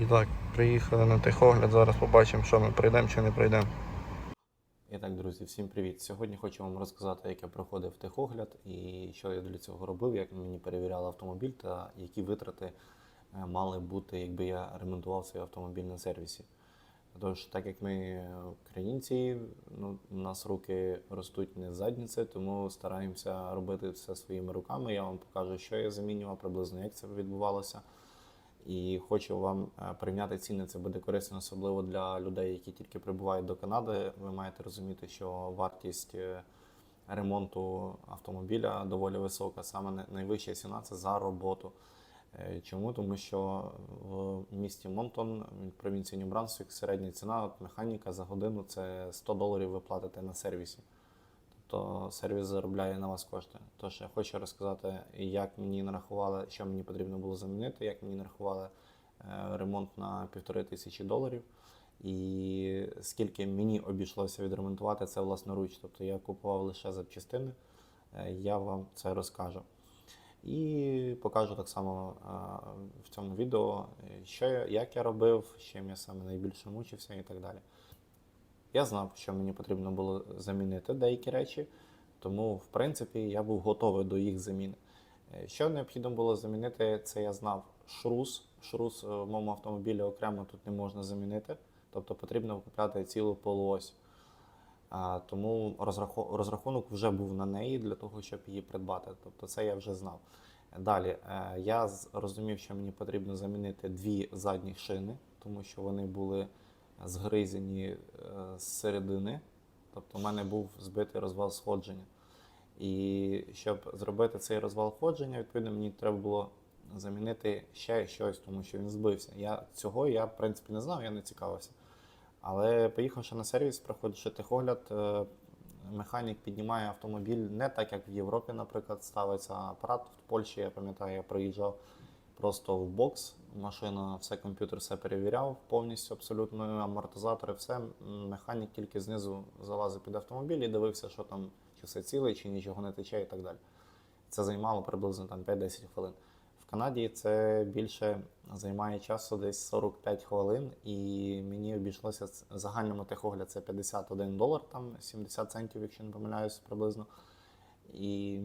І так, приїхали на техогляд. Зараз побачимо, що ми прийдемо чи не прийдемо. І так, друзі, всім привіт! Сьогодні хочу вам розказати, як я проходив техогляд і що я для цього робив, як мені перевіряли автомобіль та які витрати е, мали бути, якби я ремонтував свій автомобіль на сервісі. Тож, так як ми українці, ну, у нас руки ростуть не з задниці, тому стараємося робити все своїми руками. Я вам покажу, що я замінював, приблизно як це відбувалося. І хочу вам е, порівняти ціни. Це буде корисно, особливо для людей, які тільки прибувають до Канади. Ви маєте розуміти, що вартість е, ремонту автомобіля доволі висока. Саме най- найвища ціна це за роботу. Е, Чому? Тому що в місті Монтон, в провінції Нью-Брансвік, середня ціна от механіка за годину це 100 доларів ви платите на сервісі. Тобто сервіс заробляє на вас кошти. Тож я хочу розказати, як мені нарахували, що мені потрібно було замінити, як мені нарахували е, ремонт на півтори тисячі доларів, і скільки мені обійшлося відремонтувати це власноруч. Тобто я купував лише запчастини, е, я вам це розкажу. І покажу так само е, в цьому відео, що я, як я робив, чим я саме найбільше мучився і так далі. Я знав, що мені потрібно було замінити деякі речі, тому, в принципі, я був готовий до їх заміни. Е, Що необхідно було замінити, це я знав шрус. Шрус е, в моєму автомобілі окремо тут не можна замінити, тобто потрібно купляти цілу полуось. А, тому розраху- розрахунок вже був на неї для того, щоб її придбати. Тобто це я вже знав. Далі е, я з- розумів, що мені потрібно замінити дві задні шини, тому що вони були згризені е, з середини. Тобто, у мене був збитий розвал сходження. І щоб зробити цей розвал ходження, відповідно, мені треба було замінити ще щось, тому що він збився. Я цього я в принципі не знав, я не цікавився. Але поїхавши на сервіс, проходячи техогляд, е, механік піднімає автомобіль не так, як в Європі, наприклад, ставиться апарат. В Польщі, я пам'ятаю, я приїжджав просто в бокс, машина, все комп'ютер все перевіряв повністю, абсолютно амортизатори, все. Механік тільки знизу залазив під автомобіль і дивився, що там, чи все ціле, чи нічого не тече і так далі. Це займало приблизно там 5-10 хвилин. В Канаді це більше займає часу десь 45 хвилин, і мені обійшлося загальному техогляд це 51 долар, там 70 центів, якщо не помиляюсь, приблизно. І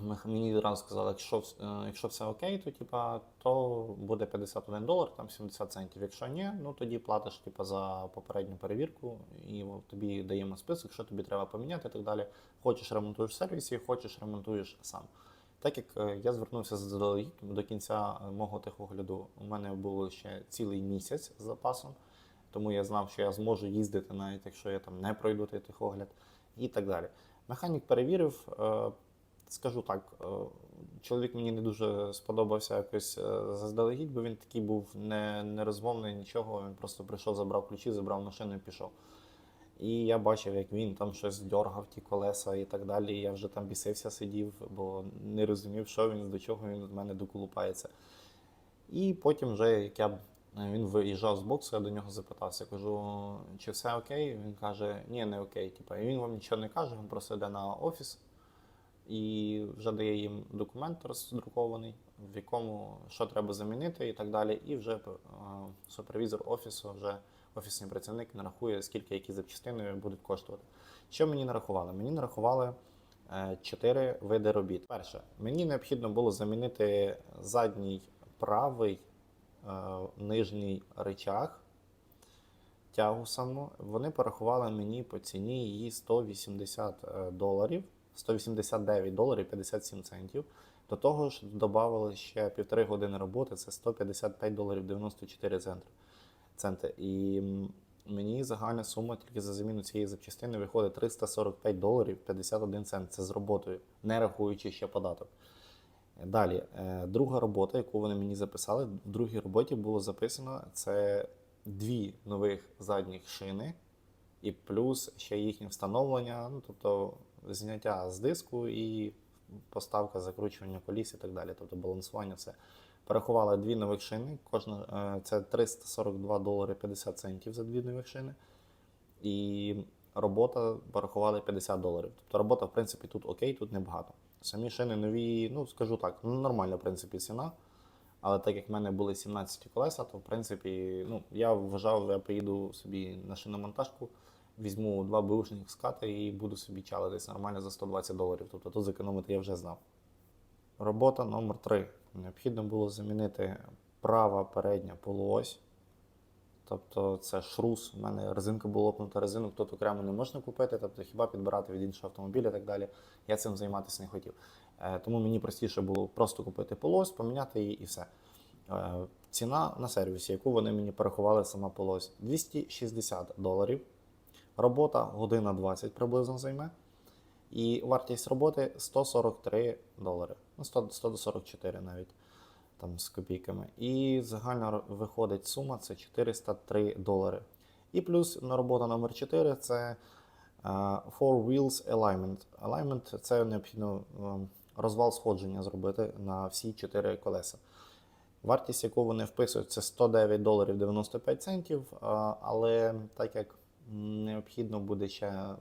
мені одразу сказали, якщо, е, якщо все окей, то, типа, то буде 51 долар, там 70 центів. Якщо ні, ну тоді платиш типа, за попередню перевірку, і тобі даємо список, що тобі треба поміняти і так далі. Хочеш ремонтуєш в сервісі, хочеш ремонтуєш сам. Так як е, я звернувся заздалегідь до кінця е, мого техогляду, у мене було ще цілий місяць з запасом, тому я знав, що я зможу їздити, навіть якщо я там не пройду той техогляд, і так далі. Механік перевірив, скажу так, е, чоловік мені не дуже сподобався якось е, заздалегідь, бо він такий був не, нерозмовний, нічого. Він просто прийшов, забрав ключі, забрав машину і пішов. І я бачив, як він там щось дьоргав ті колеса і так далі. Я вже там бісився, сидів, бо не розумів, що він, до чого він від мене доколупається. І потім, вже як я він виїжджав з боксу, я до нього запитався, кажу, чи все окей? Він каже, ні, не окей. Типа, і він вам нічого не каже, він просто йде на офіс і вже дає їм документ роздрукований, в якому що треба замінити і так далі. І вже е, супервізор офісу, вже офісний працівник нарахує, скільки які запчастини будуть коштувати. Що мені нарахували? Мені нарахували е, чотири види робіт. Перше, мені необхідно було замінити задній правий е, нижній речах. Тягу саму, вони порахували мені по ціні її 180 е, доларів, 189 доларів 57 центів. До того ж, додали ще півтори години роботи, це 155 доларів 94 центри. центи. І мені загальна сума тільки за заміну цієї запчастини виходить 345 доларів 51 цент. Це з роботою, не рахуючи ще податок. Далі, е, друга робота, яку вони мені записали, в другій роботі було записано це дві нових задніх шини, і плюс ще їхнє встановлення, ну тобто зняття з диску і поставка закручування коліс і так далі, тобто балансування, все. Порахували дві нових шини, кожна е, це 342 долари 50 центів за дві нових шини. І робота порахували 50 доларів. Тобто робота, в принципі, тут окей, тут небагато. Самі шини нові, ну скажу так, ну, нормальна, в принципі, ціна. Але так як в мене були 17 колеса, то в принципі, ну, я вважав, я поїду собі на шиномонтажку, візьму два бушних скати і буду собі чалитись нормально за 120 доларів. Тобто тут зекономити я вже знав. Робота номер 3 Необхідно було замінити права передня полуось. Тобто це шрус. У мене резинка була лопнута, резинок тут окремо не можна купити, тобто хіба підбирати від іншого автомобіля і так далі. Я цим займатися не хотів. Е, Тому мені простіше було просто купити полось, поміняти її і все. Е, Ціна на сервісі, яку вони мені порахували сама полось, 260 доларів. Робота година 20 приблизно займе. І вартість роботи 143 долари. Ну, 144 навіть там з копійками. І загальна ро- виходить сума це 403 долари. І плюс на робота номер 4 це е, Four Wheels Alignment. Alignment це необхідно ем, розвал сходження зробити на всі 4 колеса. Вартість, яку вони вписують, це 109 доларів 95 центів. е, Але так як необхідно буде ще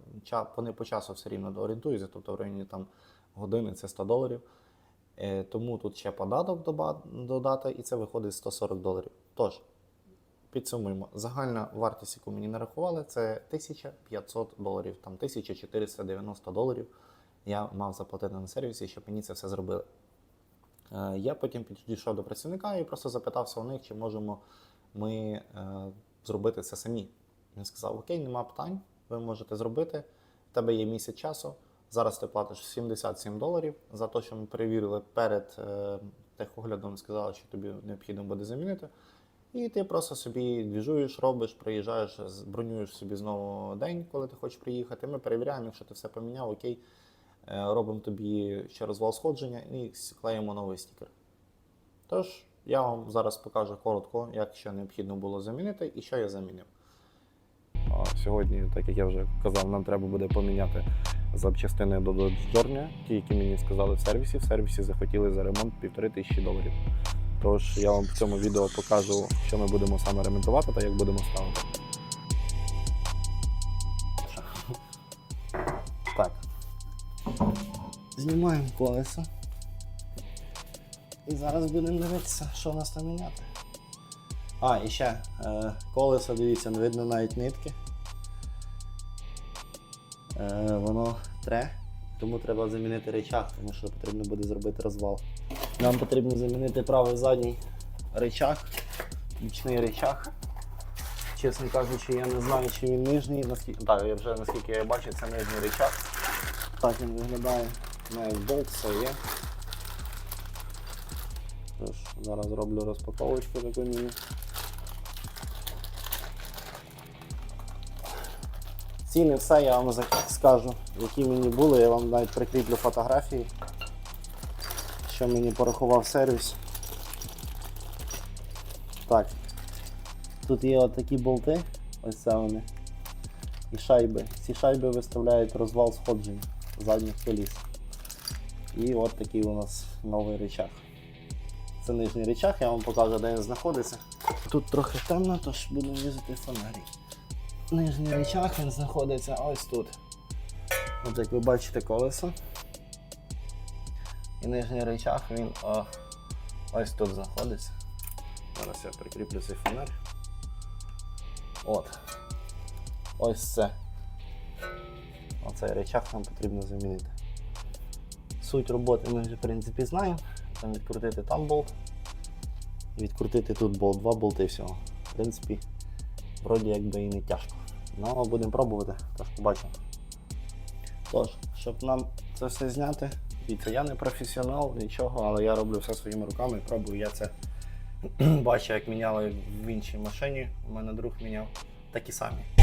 вони по часу все рівно орієнтуються, тобто в районі там години це 100 доларів. Е, Тому тут ще податок додати, і це виходить 140 доларів. Тож, підсумуємо, загальна вартість, яку мені нарахували, це 1500 доларів, там 1490 доларів я мав заплатити на сервісі, щоб мені це все зробили. Е, Я потім підійшов до працівника і просто запитався у них, чи можемо ми е, зробити це самі. Він сказав: Окей, нема питань, ви можете зробити. В тебе є місяць часу. Зараз ти платиш 77 доларів за те, що ми перевірили перед е, техоглядом, сказали, що тобі необхідно буде замінити. І ти просто собі двіжуєш, робиш, приїжджаєш, бронюєш собі знову день, коли ти хочеш приїхати. Ми перевіряємо, якщо ти все поміняв, окей, е, робимо тобі ще розвал сходження і клеїмо новий стікер. Тож, я вам зараз покажу коротко, як ще необхідно було замінити і що я замінив. Сьогодні, так як я вже казав, нам треба буде поміняти запчастини до Dodge Journey, ті, які мені сказали в сервісі. В сервісі захотіли за ремонт півтори тисячі доларів. Тож я вам в цьому відео покажу, що ми будемо саме ремонтувати та як будемо ставити. Так. Знімаємо колеса. І зараз будемо дивитися, що у нас там міняти. А, і ще е, колесо, дивіться, не видно навіть нитки. Е, воно тре, тому треба замінити речах, тому що потрібно буде зробити розвал. Нам потрібно замінити правий задній речах, бічний речах. Чесно кажучи, я не знаю, чи він нижній, наскільки. Так, я вже наскільки я бачу, це нижній речах. Так він виглядає. Навіть болт все є. Тож, зараз зроблю розпаковочку таку міні. Ціни все я вам скажу, які мені були, я вам навіть прикріплю фотографії, що мені порахував сервіс. Так. Тут є отакі болти, ось це вони. І шайби. Ці шайби виставляють розвал сходжень задніх коліс. І от такий у нас новий речах. Це нижній речах, я вам покажу, де він знаходиться. Тут трохи темно, тож буду візити фонарі. Нижній речах він знаходиться ось тут. От як ви бачите колесо. І нижній речах він о, ось тут знаходиться. Зараз я прикріплю цей фонарь. От. Ось це. Оцей речах нам потрібно замінити. Суть роботи ми вже в принципі знаємо. Там відкрутити там болт. Відкрутити тут болт, два болти і всього. В принципі, вроді якби і не тяжко. Ну, будемо пробувати, тож побачимо. Тож, щоб нам це все зняти, дивіться, я не професіонал, нічого, але я роблю все своїми руками, пробую я це бачу, як міняли в іншій машині. У мене друг міняв такі самі.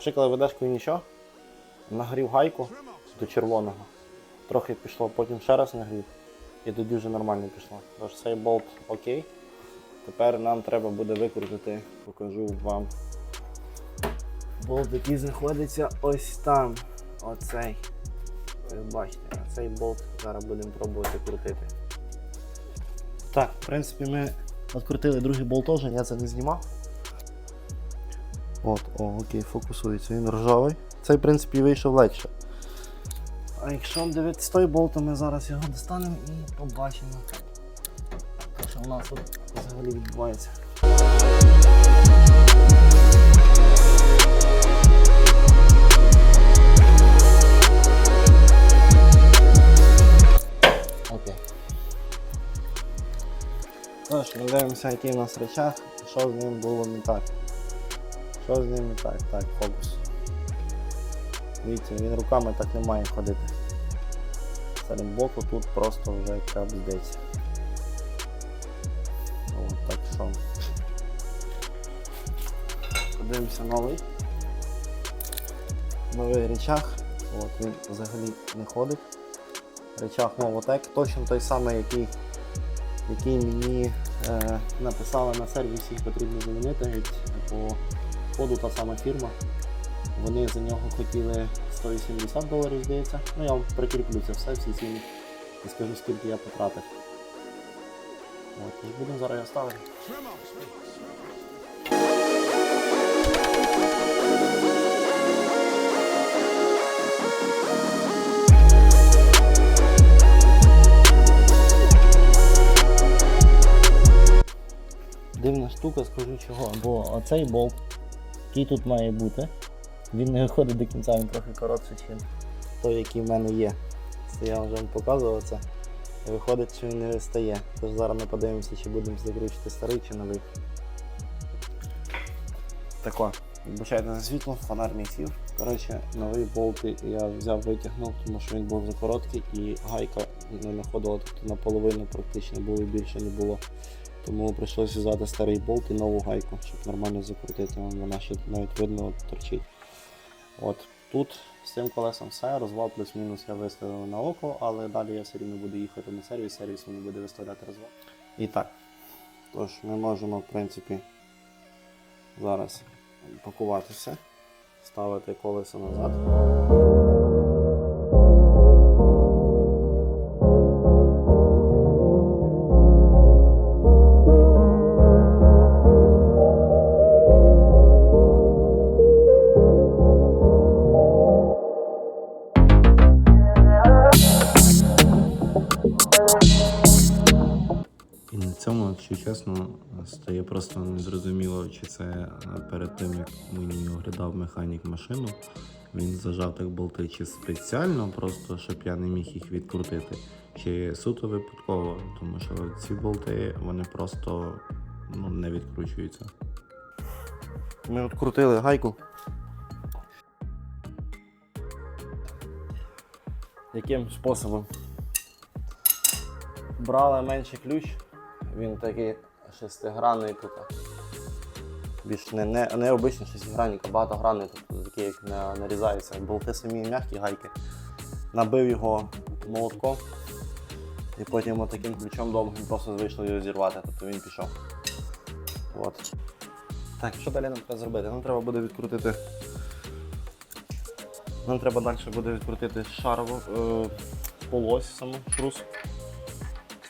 Пшикали ведешкою нічого. Нагрів гайку до червоного. Трохи пішло, потім ще раз нагрів. І тоді вже нормально пішло. Тож цей болт окей. Тепер нам треба буде викрутити, покажу вам болт, який знаходиться ось там. Оцей. Ви бачите, цей болт зараз будемо пробувати крутити. Так, в принципі, ми відкрутили другий болт теж, я це не знімав. От, о, окей, фокусується, він ржавий. Цей, в принципі, вийшов легше. А якщо дивитися той болт, то ми зараз його достанемо і побачимо, що у нас тут взагалі відбувається. Окей. Тож, дивимося, який у нас речах, що з ним було не так. Що з ним не так? Так, фокус. Дивіться, він руками так не має ходити. Серед боку тут просто вже крабздеться. От так що. Подивимося новий. Новий речах. От він взагалі не ходить. Речах Новотек, точно той самий, який, який мені е, написали на сервісі, потрібно замінити. По коду та сама фірма. Вони за нього хотіли 180 доларів, здається. Ну я вам прикріплю це все, всі ціни. І скажу, скільки я потратив. От, і будемо зараз ставити. Дивна штука, скажу чого. Бо оцей болт, який тут має бути, він не виходить до кінця, він трохи коротший, ніж той, який в мене є. Це я вже вам показував це. Виходить, що він не вистає. Тож зараз ми подивимося, чи будемо закручувати старий чи новий. Тако, вибачайте за світло, фонар мій сів. Коротше, новий болт я взяв, витягнув, тому що він був за короткий і гайка не знаходила, тобто наполовину практично було більше не було. Тому прийшлося взяти старий болт і нову гайку, щоб нормально закрутити. Вона ще навіть видно от, торчить. От тут з цим колесом все, розвал плюс-мінус я виставив на око, але далі я все рівно буду їхати на сервіс, сервіс мені буде виставляти розвал. І так. Тож ми можемо, в принципі, зараз пакуватися, ставити колесо назад. Просто незрозуміло, чи це е, перед тим, як мені оглядав механік машину, він зажав так болти, чи спеціально, просто щоб я не міг їх відкрутити, чи суто випадково, тому що ці болти вони просто ну, не відкручуються. Ми відкрутили гайку. Яким способом? Брали менший ключ, він такий шестигранний тут. Більш не, не, не обичний шестигранник, а багатогранний, тобто такий, як на- нарізається. Болти самі м'які гайки. Набив його молотком і потім отаким ключом довгим просто вийшло його зірвати, тобто він пішов. От. Так, що далі нам треба зробити? Нам треба буде відкрутити. Нам треба далі буде відкрутити шарову е, полось саму шрус.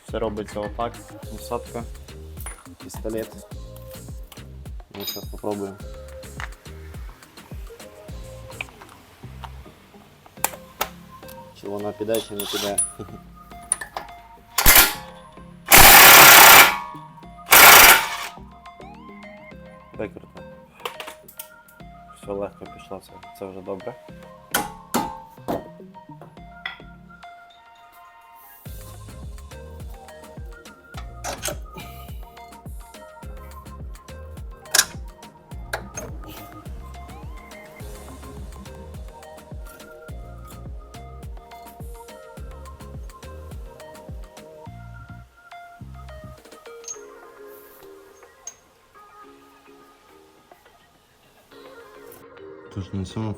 Все робиться отак. Насадка, пістолет. Ми зараз спробуємо. Чи вона піде, чи не піде. Викрута. Все легко пішло, це, це вже добре.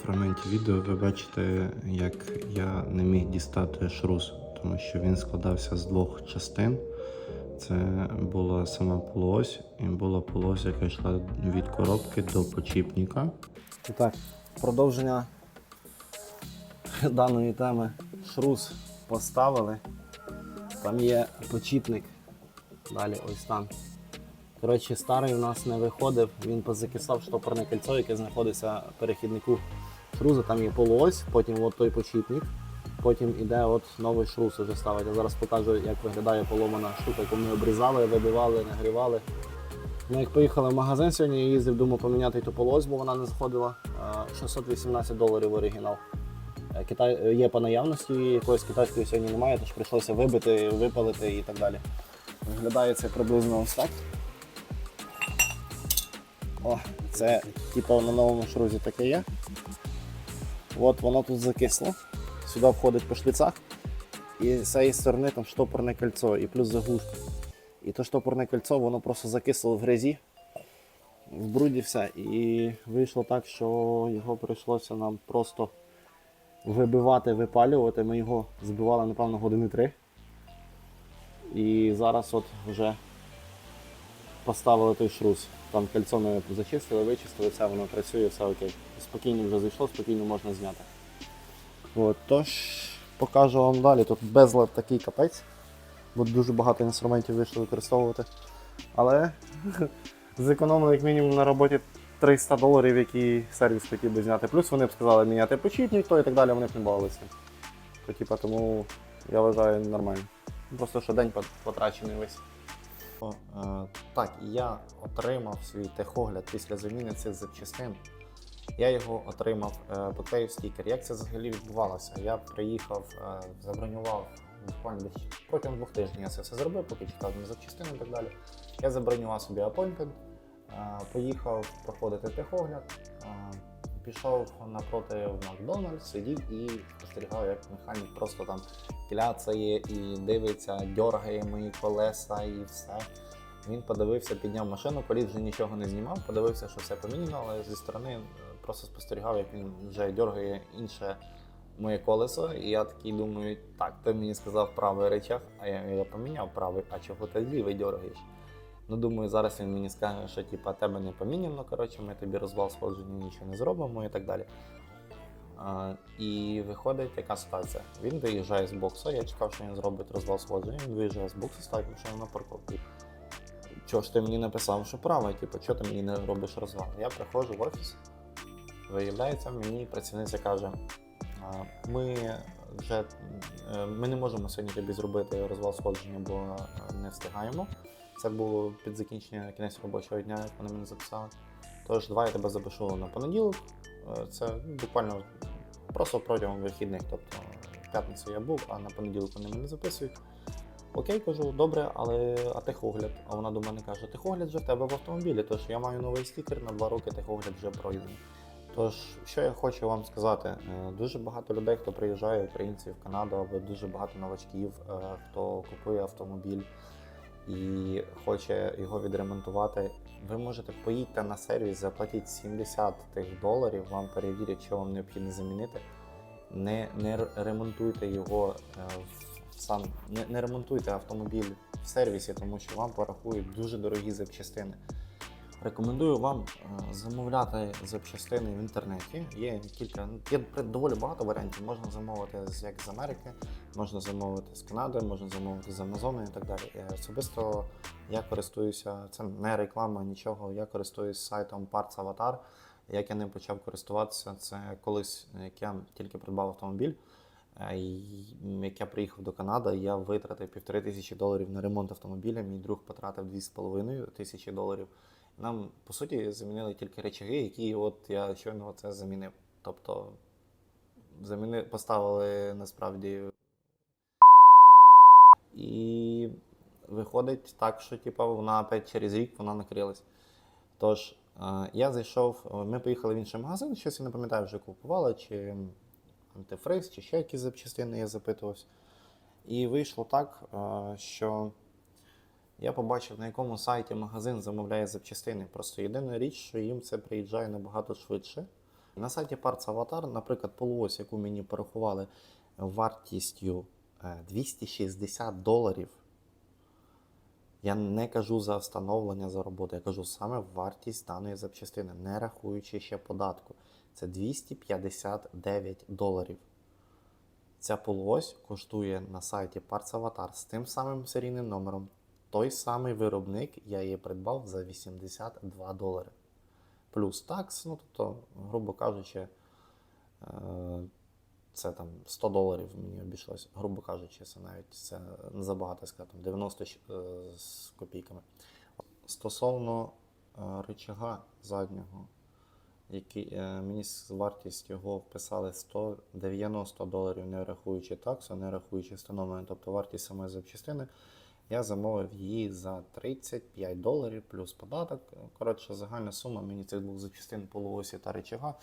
Фрагменті відео ви бачите, як я не міг дістати шрус, тому що він складався з двох частин. Це була сама полось, і була полось, яка йшла від коробки до почіпника. Так, продовження даної теми. Шрус поставили. Там є почіпник. Далі ось там. Коротше, старий у нас не виходив, він позакисав штопорне кільцо, яке знаходиться в перехіднику шруза. Там є полуось, потім от той почіпник, потім іде от новий шрус уже ставить. Я зараз покажу, як виглядає поломана штука, яку ми обрізали, вибивали, нагрівали. Ми як поїхали в магазин сьогодні, я їздив, думав поміняти ту полось, бо вона не заходила. Е, 618 доларів оригінал. Е, Китай е, є по наявності, якоїсь китайської сьогодні немає, тож прийшлося вибити, випалити і так далі. Виглядає це приблизно ось так. О, це типу на новому шрузі таке є. От воно тут закисло. Сюди входить по шліцах. І з цієї сторони там штопорне кольцо і плюс заглушка. І то штопорне кольцо, воно просто закисло в грязі, в бруді все. І вийшло так, що його прийшлося нам просто вибивати, випалювати. Ми його збивали, напевно, години три. І зараз от вже поставили той шрус. Там кольцо ми зачистили, вичистили, все воно працює, все окей. Спокійно вже зайшло, спокійно можна зняти. От, тож покажу вам далі. Тут безлад такий капець. Бо дуже багато інструментів вийшло використовувати. Але зекономили як мінімум на роботі 300 доларів, які сервіс хотів би зняти. Плюс вони б сказали міняти почіпник, то і так далі, вони б не бавилися. То, типа, тому я вважаю нормально. Просто що день потрачений весь. О, е, так, я отримав свій техогляд після заміни цих запчастин. Я його отримав е, поклеїв стікер. Як це взагалі відбувалося? Я приїхав, е, забронював буквально протягом двох тижнів я це все зробив, поки чекав на запчастини і так далі. Я забронював собі апойнтмент, поїхав проходити техогляд, пішов напроти в Макдональдс, сидів і спостерігав, як механік просто там кляцає і дивиться, дьоргає мої колеса і все. Він подивився, підняв машину, політ вже нічого не знімав, подивився, що все поміняно, але зі сторони е, просто спостерігав, як він вже дьоргає інше моє колесо. І я такий думаю, так, ти мені сказав правий речах, а я, я поміняв правий, а чого ти лівий дьоргаєш? Ну, думаю, зараз він мені скаже, що типа тебе не поміняно, коротше, ми тобі розвал сходження нічого не зробимо і так далі. А, і виходить така ситуація. Він виїжджає з боксу, я чекав, що він зробить розвал сходження, він виїжджає з боксу, ставить машину на парковку. Чого ж ти мені написав, що право, типу, чого ти мені не робиш розвал? Я приходжу в офіс, виявляється, мені працівниця каже, «А, ми вже е, ми не можемо сьогодні тобі зробити розвал сходження, бо е, не встигаємо. Це було під закінчення кінець робочого дня, як вони мені записали. Тож, давай я тебе запишу на понеділок. Е, Це буквально просто протягом вихідних. Тобто в п'ятницю я був, а на понеділок вони мене записують. Окей, кажу, добре, але а техогляд? А вона до мене каже, техогляд вже в тебе в автомобілі, тож я маю новий стікер, на два роки техогляд вже пройдений. Тож, що я хочу вам сказати, Е, дуже багато людей, хто приїжджає, українців в Канаду, або дуже багато новачків, е, хто купує автомобіль і хоче його відремонтувати. Ви можете поїдьте на сервіс, заплатіть 70 тих доларів, вам перевірять, що вам необхідно замінити. Не, не ремонтуйте його е, сам, не, не ремонтуйте автомобіль в сервісі, тому що вам порахують дуже дорогі запчастини. Рекомендую вам е, замовляти запчастини в інтернеті. Є кілька, є доволі багато варіантів. Можна замовити з як з Америки, можна замовити з Канади, можна замовити з Амазону і так далі. Е, Особисто я користуюся, це не реклама, нічого. Я користуюсь сайтом Parts Avatar. Як я ним почав користуватися, це колись, як я тільки придбав автомобіль. е, Як я приїхав до Канади, я витратив півтори тисячі доларів на ремонт автомобіля. Мій друг потратив 2,5 тисячі доларів. Нам, по суті, замінили тільки речаги, які от я щойно це замінив. Тобто заміни, поставили насправді і виходить так, що типу, вона опять через рік вона накрилась. Тож, е, я зайшов, ми поїхали в інший магазин, щось я не пам'ятаю, вже купували, чи антифриз, чи ще якісь запчастини я запитувався. І вийшло так, е, що я побачив, на якому сайті магазин замовляє запчастини. Просто єдина річ, що їм це приїжджає набагато швидше. На сайті Parts Avatar, наприклад, полуось, яку мені порахували вартістю е, 260 доларів, Я не кажу за встановлення за роботу, я кажу саме вартість даної запчастини, не рахуючи ще податку. Це 259 доларів. Ця полуось коштує на сайті Parts Avatar з тим самим серійним номером. Той самий виробник, я її придбав за 82 долари. Плюс такс, ну тобто, грубо кажучи, е, це там 100 доларів мені обійшлось, грубо кажучи, це навіть це не забагато сказати, 90 е, з копійками. Стосовно е, рычага заднього, який, мені вартість його вписали 190 доларів, не рахуючи таксу, не рахуючи встановлення, тобто вартість самої запчастини. Я замовив її за 35 доларів плюс податок. Коротше, загальна сума мені цих двох запчастин полуосі та речага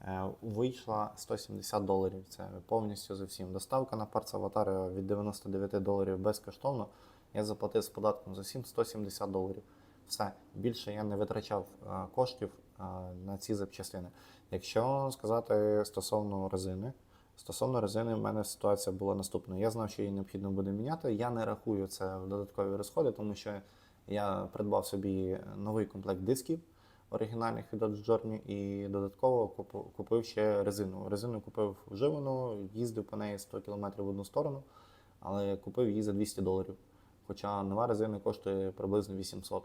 е, вийшла 170 доларів. Це повністю за всім. Доставка на парц аватар від 99 доларів безкоштовно. Я заплатив з податком за всім 170 доларів. Все, більше я не витрачав е, коштів е, на ці запчастини. Якщо сказати стосовно резини, Стосовно резини, в мене ситуація була наступною. Я знав, що її необхідно буде міняти. Я не рахую це в додаткові розходи, тому що я придбав собі новий комплект дисків оригінальних від Dodge Journey і додатково купив ще резину. Резину купив вживану, їздив по неї 100 км в одну сторону, але купив її за 200 доларів. Хоча нова резина коштує приблизно 800.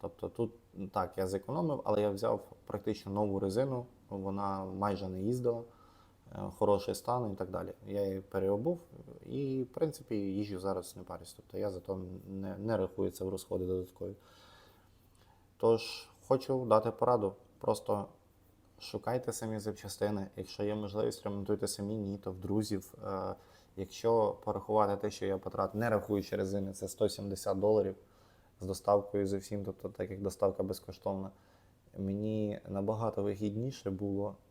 Тобто тут так, я зекономив, але я взяв практично нову резину, вона майже не їздила хороший стан і так далі. Я її переобув і, в принципі, їжджу зараз не парюсь. Тобто я зато не, не рахую в розходи додаткові. Тож, хочу дати пораду. Просто шукайте самі запчастини. Якщо є можливість, ремонтуйте самі, ні, то в друзів. Е, Якщо порахувати те, що я потратив, не рахуючи резини, це 170 доларів з доставкою з усім, тобто так як доставка безкоштовна. Мені набагато вигідніше було е,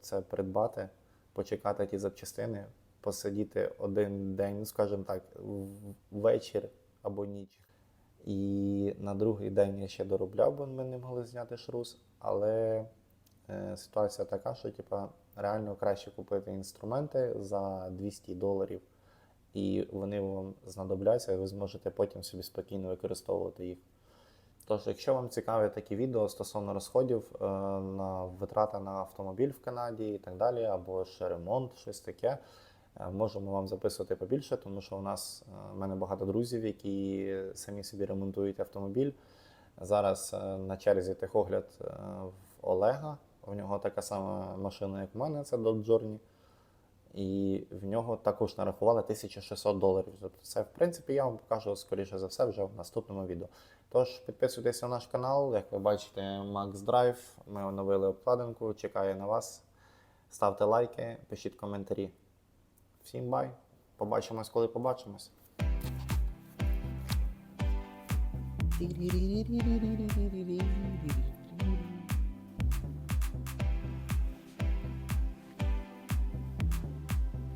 це придбати, почекати ті запчастини, посидіти один день, ну скажімо так, в- вечір або ніч. І на другий день я ще доробляв, бо ми не могли зняти шрус. Але е, ситуація така, що типа, реально краще купити інструменти за 200 доларів, і вони вам знадобляться, і ви зможете потім собі спокійно використовувати їх. Тож, якщо вам цікаві такі відео стосовно розходів е, на витрати на автомобіль в Канаді і так далі, або ж ремонт, щось таке, е, можемо вам записувати побільше, тому що у нас е, в мене багато друзів, які самі собі ремонтують автомобіль. Зараз е, на черзі техогляд е, в Олега. У нього така сама машина, як у мене, це Dodge Journey. І в нього також нарахували 1600 доларів. Тобто це, в принципі, я вам покажу, скоріше за все, вже в наступному відео. Тож підписуйтесь на наш канал. Як ви бачите, Max Drive. Ми оновили обкладинку, чекає на вас. Ставте лайки, пишіть коментарі. Всім бай! Побачимось, коли побачимось.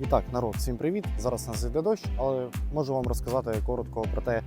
І так, народ, всім привіт. Зараз нас йде дощ, але можу вам розказати коротко про те.